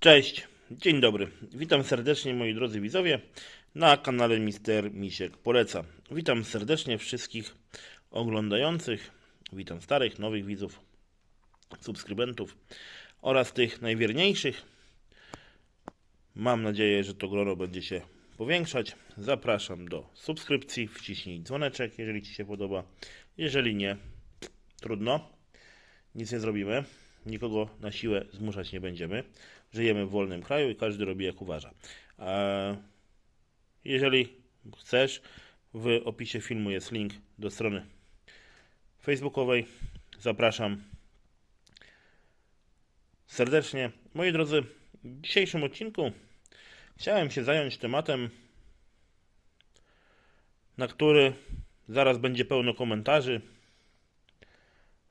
Cześć, dzień dobry. Witam serdecznie moi drodzy widzowie na kanale Mister Misiek Poleca. Witam serdecznie wszystkich oglądających. Witam starych, nowych widzów, subskrybentów oraz tych najwierniejszych. Mam nadzieję, że to grono będzie się powiększać. Zapraszam do subskrypcji, wciśnij dzwoneczek, jeżeli Ci się podoba. Jeżeli nie, trudno nic nie zrobimy. Nikogo na siłę zmuszać nie będziemy. Żyjemy w wolnym kraju i każdy robi jak uważa. Jeżeli chcesz, w opisie filmu jest link do strony facebookowej. Zapraszam serdecznie. Moi drodzy, w dzisiejszym odcinku chciałem się zająć tematem, na który zaraz będzie pełno komentarzy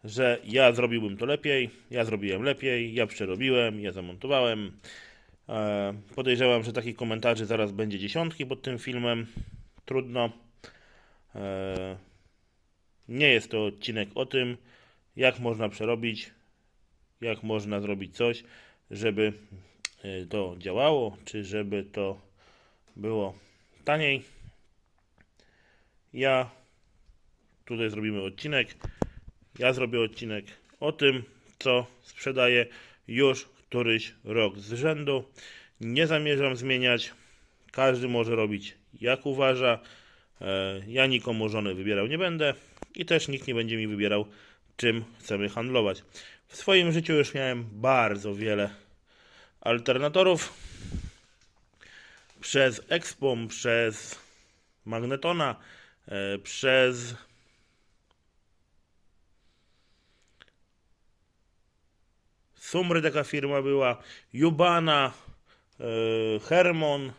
że ja zrobiłbym to lepiej, ja zrobiłem lepiej, ja przerobiłem, ja zamontowałem. E, Podejrzewam, że takich komentarzy zaraz będzie dziesiątki pod tym filmem. Trudno. E, Nie jest to odcinek o tym, jak można przerobić, jak można zrobić coś, żeby e, to działało, czy żeby to było taniej. Ja tutaj zrobimy odcinek. Ja zrobię odcinek o tym, co sprzedaję już któryś rok z rzędu. Nie zamierzam zmieniać. Każdy może robić jak uważa. E, Ja nikomu żony wybierał nie będę i też nikt nie będzie mi wybierał, czym chcemy handlować. W swoim życiu już miałem bardzo wiele alternatorów. Przez Expom, przez Magnetona, e, przez Sumry taka firma była, Jubana, e, Hermon,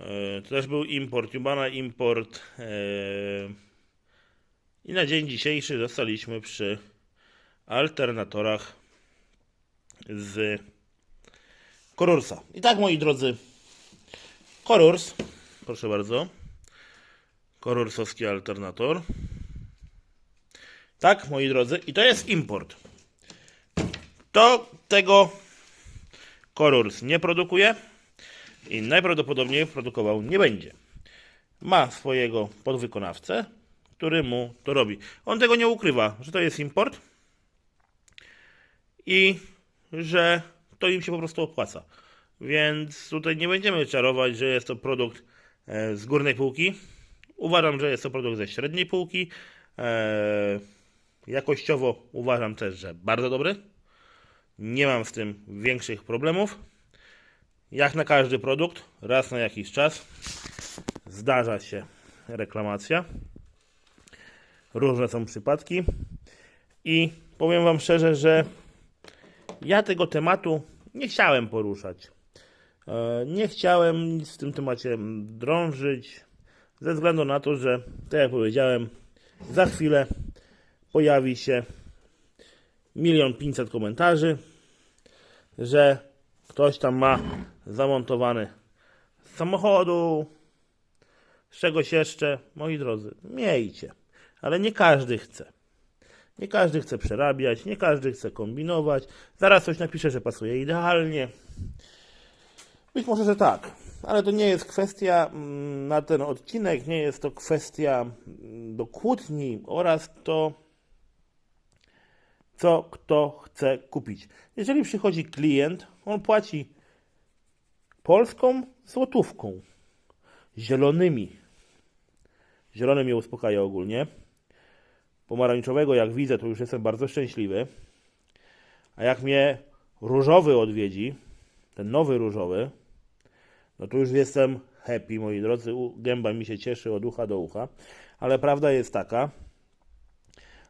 e, to też był import, Jubana import. E, I na dzień dzisiejszy zostaliśmy przy alternatorach z Korursa. I tak, moi drodzy, Korurs, proszę bardzo, Korursowski alternator. Tak, moi drodzy, i to jest import to tego Korurs nie produkuje i najprawdopodobniej produkował nie będzie. Ma swojego podwykonawcę, który mu to robi. On tego nie ukrywa, że to jest import i że to im się po prostu opłaca. Więc tutaj nie będziemy czarować, że jest to produkt e, z górnej półki. Uważam, że jest to produkt ze średniej półki. E, Jakościowo uważam też, że bardzo dobry. Nie mam z tym większych problemów. Jak na każdy produkt, raz na jakiś czas zdarza się reklamacja. Różne są przypadki. I powiem Wam szczerze, że ja tego tematu nie chciałem poruszać. E, Nie chciałem nic w tym temacie drążyć, ze względu na to, że, tak jak powiedziałem, za chwilę pojawi się milion pięćset komentarzy, że ktoś tam ma zamontowany samochodu, z czegoś jeszcze. Moi drodzy, miejcie, ale nie każdy chce. Nie każdy chce przerabiać, nie każdy chce kombinować. Zaraz coś napisze, że pasuje idealnie. Być może, że tak, ale to nie jest kwestia mm, na ten odcinek, nie jest to kwestia mm, do kłótni oraz to co kto chce kupić. Jeżeli przychodzi klient, on płaci polską złotówką, zielonymi. Zielony mnie uspokaja ogólnie. Pomarańczowego jak widzę, to już jestem bardzo szczęśliwy. A jak mnie różowy odwiedzi, ten nowy różowy, no to już jestem happy, moi drodzy. Gęba mi się cieszy od ucha do ucha. Ale prawda jest taka,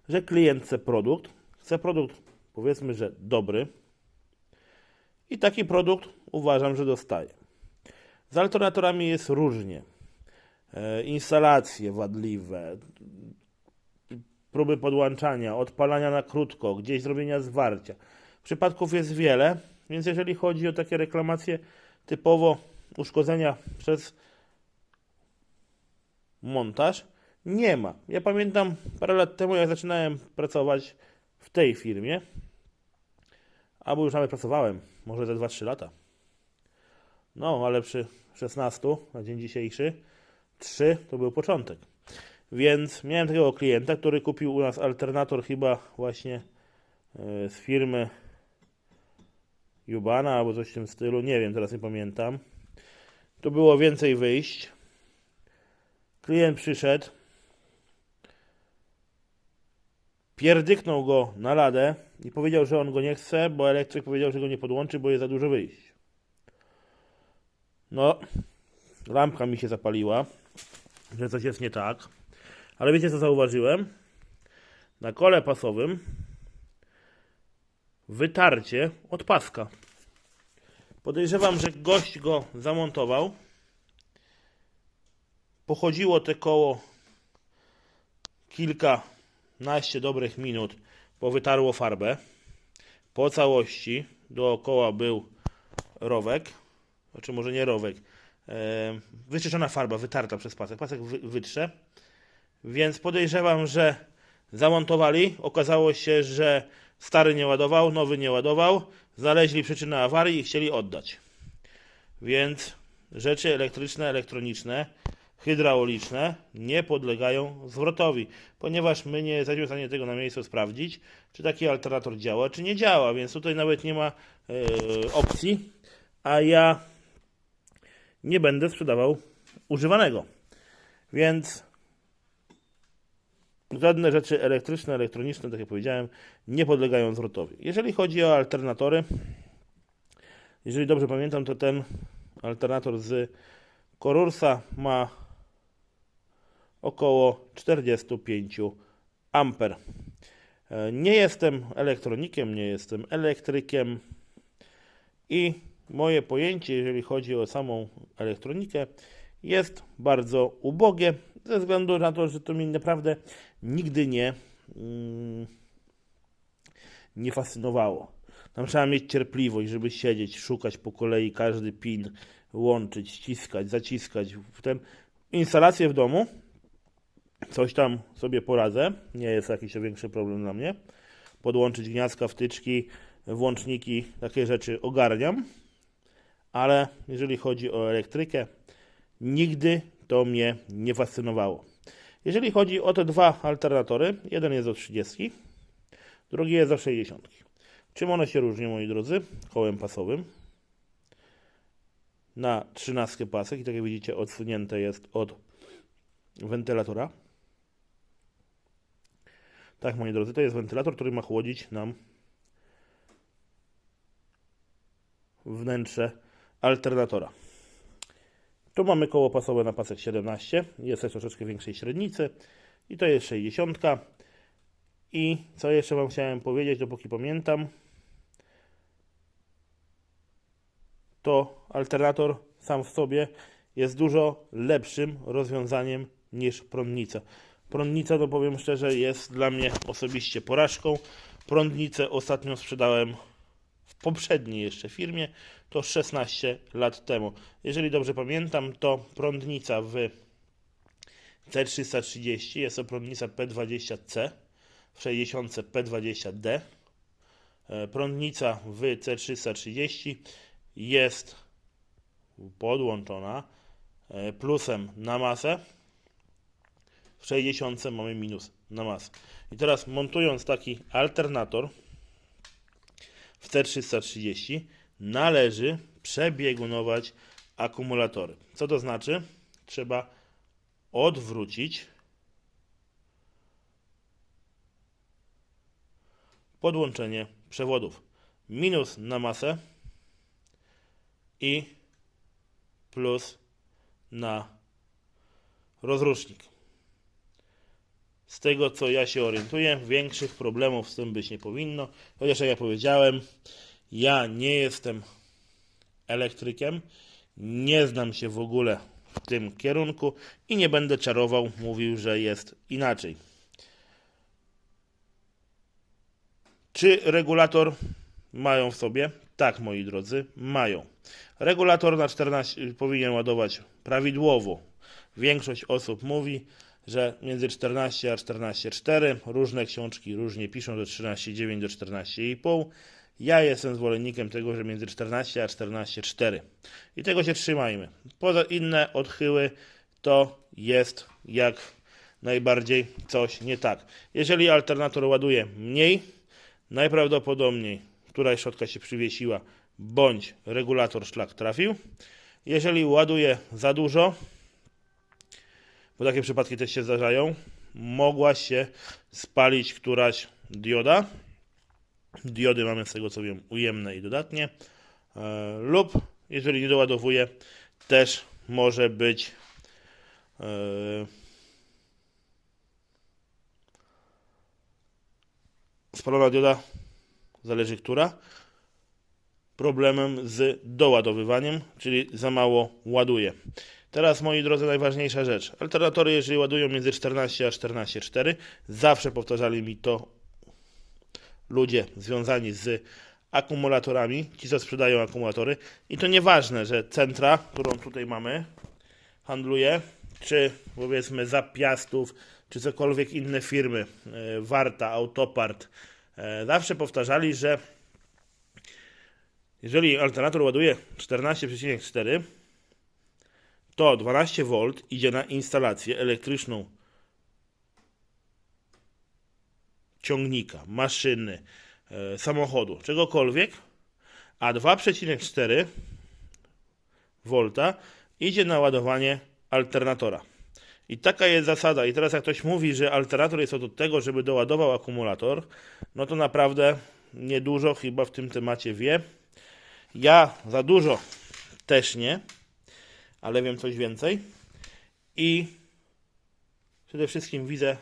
że klient chce produkt, chce produkt, powiedzmy, że dobry i taki produkt uważam, że dostaje. Z alternatorami jest różnie. E, instalacje wadliwe, próby podłączania, odpalania na krótko, gdzieś zrobienia zwarcia. Przypadków jest wiele, więc jeżeli chodzi o takie reklamacje typowo uszkodzenia przez montaż, nie ma. Ja pamiętam parę lat temu, jak zaczynałem pracować w tej firmie, albo już nawet pracowałem, może ze 2-3 lata. No, ale przy 16 na dzień dzisiejszy 3 to był początek. Więc miałem takiego klienta, który kupił u nas alternator chyba właśnie e, z firmy Jubana albo coś w tym stylu, nie wiem, teraz nie pamiętam. Tu było więcej wyjść. Klient przyszedł, pierdyknął go na ladę i powiedział, że on go nie chce, bo elektryk powiedział, że go nie podłączy, bo jest za dużo wyjść. No, lampka mi się zapaliła, że coś jest nie tak. Ale wiecie co zauważyłem? Na kole pasowym wytarcie od paska. Podejrzewam, że gość go zamontował. Pochodziło te koło kilkanaście dobrych minut, bo wytarło farbę. Po całości dookoła był rowek, znaczy może nie rowek, e, wyczyszczona farba, wytarta przez pasek. Pasek wy, wytrze. Więc podejrzewam, że zamontowali. Okazało się, że stary nie ładował, nowy nie ładował. Znaleźli przyczynę awarii i chcieli oddać. Więc rzeczy elektryczne, elektroniczne, hydrauliczne nie podlegają zwrotowi, ponieważ my nie jesteśmy w stanie tego na miejscu sprawdzić, czy taki alternator działa, czy nie działa, więc tutaj nawet nie ma e, opcji, a ja nie będę sprzedawał używanego. Więc żadne rzeczy elektryczne, elektroniczne, tak jak powiedziałem, nie podlegają zwrotowi. Jeżeli chodzi o alternatory, jeżeli dobrze pamiętam, to ten alternator z Corursa ma około 45 amper. E, Nie jestem elektronikiem, nie jestem elektrykiem i moje pojęcie, jeżeli chodzi o samą elektronikę, jest bardzo ubogie, ze względu na to, że to mnie naprawdę nigdy nie, mm, nie fascynowało. Tam trzeba mieć cierpliwość, żeby siedzieć, szukać po kolei każdy pin, łączyć, ściskać, zaciskać. Potem instalację w domu, coś tam sobie poradzę, nie jest jakiś większy problem dla mnie. Podłączyć gniazdka, wtyczki, włączniki, takie rzeczy ogarniam, ale jeżeli chodzi o elektrykę, nigdy to mnie nie fascynowało. Jeżeli chodzi o te dwa alternatory, jeden jest do 30, drugi jest do 60. Czym one się różnią, moi drodzy? Kołem pasowym. Na 13 pasek i tak jak widzicie odsunięte jest od wentylatora. Tak, moi drodzy, to jest wentylator, który ma chłodzić nam wnętrze alternatora. Tu mamy koło pasowe na pasek 17, jest też troszeczkę większej średnicy i to jest 60. I co jeszcze Wam chciałem powiedzieć, dopóki pamiętam, to alternator sam w sobie jest dużo lepszym rozwiązaniem niż prądnica. Prądnica, no powiem szczerze, jest dla mnie osobiście porażką. Prądnicę ostatnio sprzedałem w poprzedniej jeszcze firmie, to 16 lat temu. Jeżeli dobrze pamiętam, to prądnica w C330 jest to prądnica P20C, w 60 P20D. E, Prądnica w C330 jest podłączona e, plusem na masę, w 60 mamy minus na masę. I teraz montując taki alternator w C330 należy przebiegunować akumulatory. Co to znaczy? Trzeba odwrócić podłączenie przewodów. Minus na masę i plus na rozrusznik. Z tego co ja się orientuję, większych problemów z tym być nie powinno. Chociaż jak ja powiedziałem, ja nie jestem elektrykiem, nie znam się w ogóle w tym kierunku i nie będę czarował, mówił, że jest inaczej. Czy regulator mają w sobie? Tak, moi drodzy, mają. Regulator na 14 powinien ładować prawidłowo. Większość osób mówi, że między 14 a 14,4 różne książki różnie piszą do 13,9 do 14,5. Ja jestem zwolennikiem tego, że między 14 a 14,4. I tego się trzymajmy. Poza inne odchyły to jest jak najbardziej coś nie tak. Jeżeli alternator ładuje mniej, najprawdopodobniej któraś środka się przywiesiła, bądź regulator szlak trafił. Jeżeli ładuje za dużo, bo takie przypadki też się zdarzają, mogła się spalić któraś dioda. Diody mamy z tego co wiem ujemne i dodatnie. E, lub jeżeli nie doładowuje, też może być e, spalona dioda, zależy która, problemem z doładowywaniem, czyli za mało ładuje. Teraz, moi drodzy, najważniejsza rzecz. Alternatory, jeżeli ładują między 14 a 14,4, zawsze powtarzali mi to ludzie związani z akumulatorami, ci co sprzedają akumulatory. I to nieważne, że centra, którą tutaj mamy, handluje, czy powiedzmy Zapiastów, czy cokolwiek inne firmy, e, Warta, Autopart, e, zawsze powtarzali, że jeżeli alternator ładuje 14,4, to 12V idzie na instalację elektryczną ciągnika, maszyny, e, samochodu, czegokolwiek, a 2,4 V idzie na ładowanie alternatora. I taka jest zasada. I teraz jak ktoś mówi, że alternator jest od tego, żeby doładował akumulator, no to naprawdę niedużo chyba w tym temacie wie. Ja za dużo też nie, ale wiem coś więcej. I przede wszystkim widzę,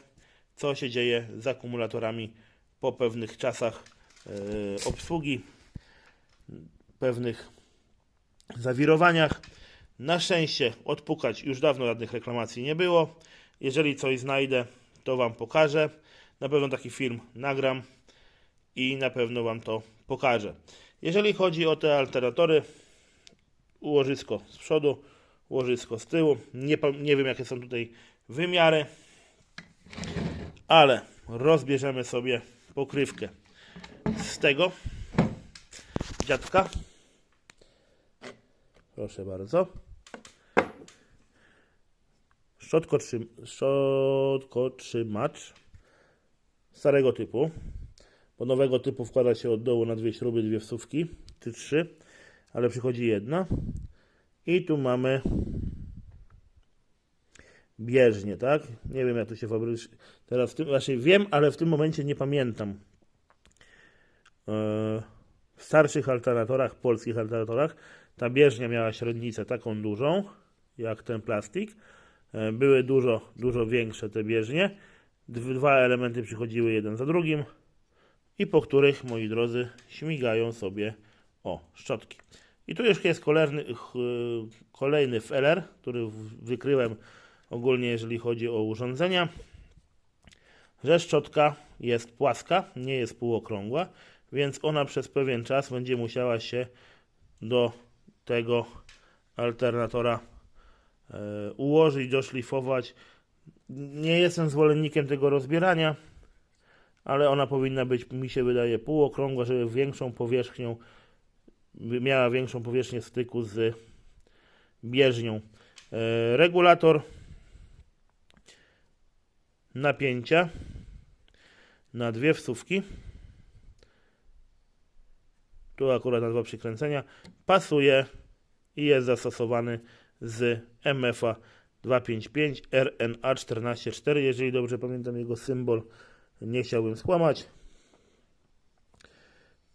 co się dzieje z akumulatorami po pewnych czasach e, obsługi, pewnych zawirowaniach. Na szczęście odpukać już dawno żadnych reklamacji nie było. Jeżeli coś znajdę, to Wam pokażę. Na pewno taki film nagram i na pewno Wam to pokażę. Jeżeli chodzi o te alternatory, łożysko z przodu, łożysko z tyłu. Nie, nie wiem, jakie są tutaj wymiary, ale rozbierzemy sobie pokrywkę z tego dziadka. Proszę bardzo. Szczotkotrzym, szczotkotrzymacz starego typu. Bo nowego typu wkłada się od dołu na dwie śruby, dwie wsówki, czy trzy, ale przychodzi jedna. I tu mamy bieżnie, tak? Nie wiem jak to się fabrykuje. Teraz w tym, znaczy wiem, ale w tym momencie nie pamiętam. E, w starszych alternatorach, polskich alternatorach, ta bieżnia miała średnicę taką dużą, jak ten plastik. E, były dużo, dużo większe te bieżnie. Dwa elementy przychodziły jeden za drugim i po których, moi drodzy, śmigają sobie o szczotki. I tu już jest kolejny, kolejny który wykryłem ogólnie, jeżeli chodzi o urządzenia, że szczotka jest płaska, nie jest półokrągła, więc ona przez pewien czas będzie musiała się do tego alternatora e, ułożyć, doszlifować. Nie jestem zwolennikiem tego rozbierania, ale ona powinna być, mi się wydaje, półokrągła, żeby większą powierzchnią miała większą powierzchnię styku z bieżnią. E, regulator napięcia na dwie wsówki. Tu akurat na dwa przykręcenia. Pasuje i jest zastosowany z MFA 255 RNA 144. Jeżeli dobrze pamiętam jego symbol, nie chciałbym skłamać.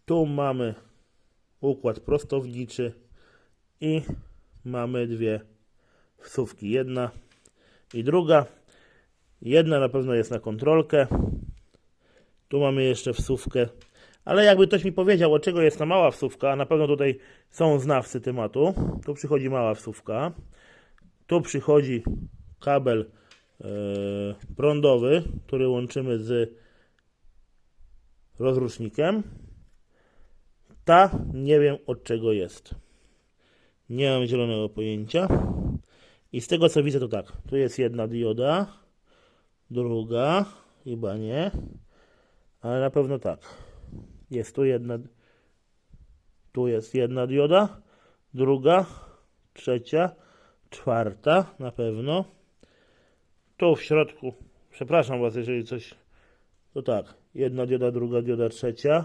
Tu mamy układ prostowniczy i mamy dwie wsówki. Jedna i druga. Jedna na pewno jest na kontrolkę. Tu mamy jeszcze wsówkę. Ale jakby ktoś mi powiedział, od czego jest ta mała wsówka, a na pewno tutaj są znawcy tematu. Tu przychodzi mała wsówka. Tu przychodzi kabel yy, prądowy, który łączymy z rozrusznikiem. Ta nie wiem od czego jest. Nie mam zielonego pojęcia. I z tego co widzę to tak. Tu jest jedna dioda. Druga. Chyba nie. Ale na pewno tak. Jest tu jedna. Tu jest jedna dioda, druga, trzecia, czwarta na pewno. Tu w środku, przepraszam Was, jeżeli coś, to tak, jedna dioda, druga dioda, trzecia,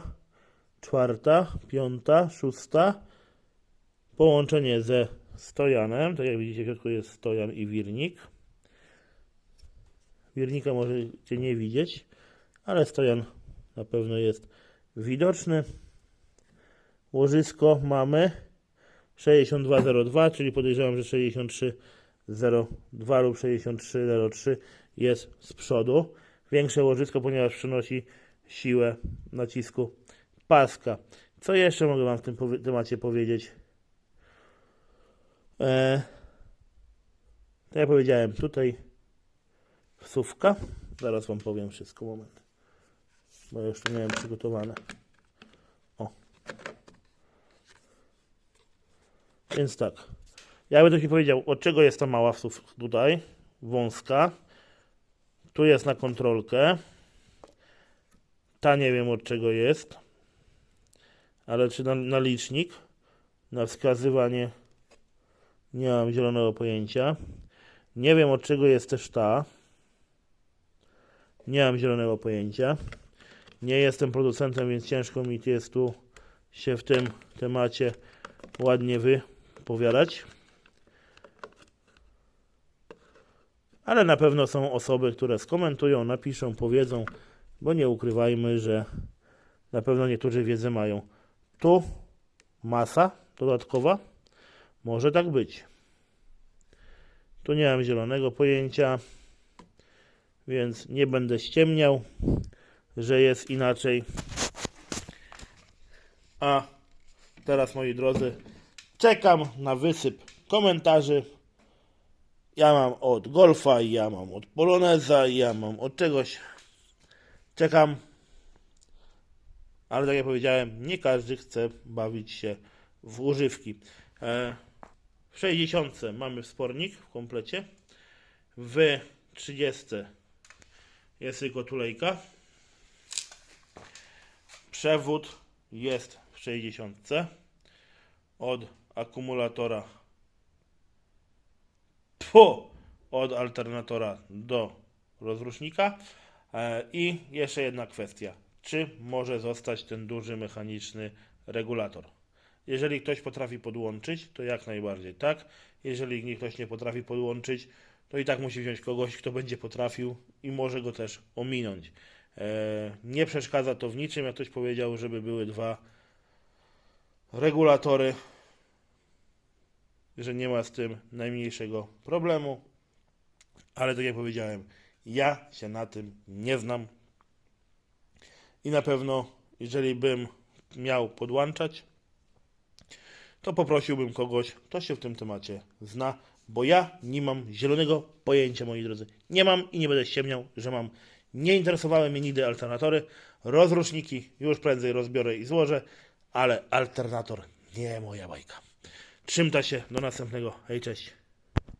czwarta, piąta, szósta. Połączenie ze stojanem, tak jak widzicie w środku jest stojan i wirnik. Wirnika możecie nie widzieć, ale stojan na pewno jest widoczny. Łożysko mamy 6202, czyli podejrzewam, że 6302 lub 6303 jest z przodu. Większe łożysko, ponieważ przynosi siłę nacisku paska. Co jeszcze mogę Wam w tym powie- temacie powiedzieć? E, tak jak powiedziałem, tutaj wsówka. Zaraz Wam powiem wszystko, moment. Bo już tu miałem przygotowane. O. Więc tak. Ja bym Ci powiedział, od czego jest ta mała wsówka tutaj. Wąska. Tu jest na kontrolkę. Ta nie wiem od czego jest. Ale czy na, na licznik? Na wskazywanie nie mam zielonego pojęcia. Nie wiem od czego jest też ta. Nie mam zielonego pojęcia. Nie jestem producentem, więc ciężko mi jest tu się w tym temacie ładnie wypowiadać. Ale na pewno są osoby, które skomentują, napiszą, powiedzą, bo nie ukrywajmy, że na pewno niektórzy wiedzę mają. Tu masa dodatkowa. Może tak być. Tu nie mam zielonego pojęcia, więc nie będę ściemniał, że jest inaczej. A teraz, moi drodzy, czekam na wysyp komentarzy. Ja mam od Golfa, ja mam od Poloneza, ja mam od czegoś. Czekam. Ale tak jak powiedziałem, nie każdy chce bawić się w używki. E, w 60 mamy wspornik w komplecie. W 30 jest tylko tulejka. Przewód jest w 60 od akumulatora po od alternatora do rozrusznika. E, I jeszcze jedna kwestia. Czy może zostać ten duży mechaniczny regulator? Jeżeli ktoś potrafi podłączyć, to jak najbardziej tak. Jeżeli ktoś nie potrafi podłączyć, to i tak musi wziąć kogoś, kto będzie potrafił i może go też ominąć. E, nie przeszkadza to w niczym, jak ktoś powiedział, żeby były dwa regulatory, że nie ma z tym najmniejszego problemu. Ale tak jak powiedziałem, ja się na tym nie znam. I na pewno, jeżeli bym miał podłączać, to poprosiłbym kogoś, kto się w tym temacie zna, bo ja nie mam zielonego pojęcia, moi drodzy. Nie mam i nie będę ściemniał, że mam. Nie interesowały mnie nigdy alternatory. Rozruszniki już prędzej rozbiorę i złożę, ale alternator nie moja bajka. Trzymta się, do następnego. Hej, cześć.